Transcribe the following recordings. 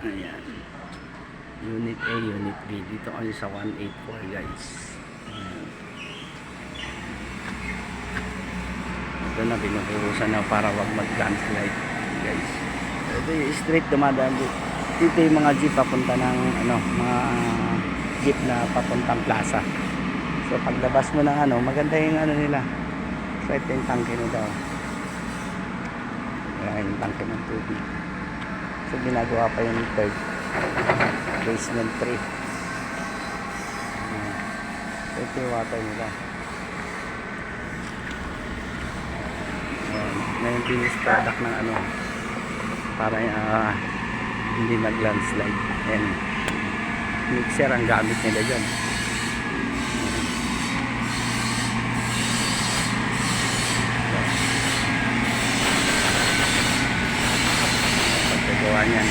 A, Unit B. Dito kami sa 184 guys. Ayan. Ito na, binuhusan na para wag mag-landslide guys. Ito yung street dumadaan dito. Dito yung mga jeep papunta ng ano, mga jeep na papuntang plaza. So paglabas mo ng ano, maganda yung ano nila. Ito yung tangke nila. oh. Ayan yung tangke ng tubig. So ginagawa pa yung third basement 3. Ayan. So ito yung water nila. Ayan. Na yung finished product ng ano para ah, hindi mag-landslide. And mixer ang gamit nila dyan. Pagkagawa niyan.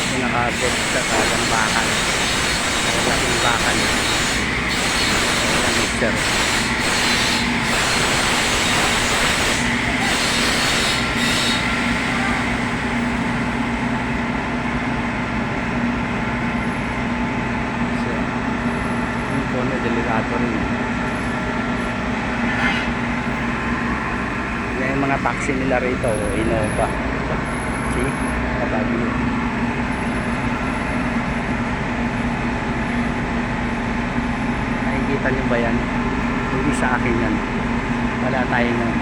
Ito nakabot sa talang bakal. Bakal. Mixer. So, ay delikado rin. eh. Yan yung mga taxi nila rito, Innova. See? Niyo ba yan? Hindi sa akin yan. Wala tayong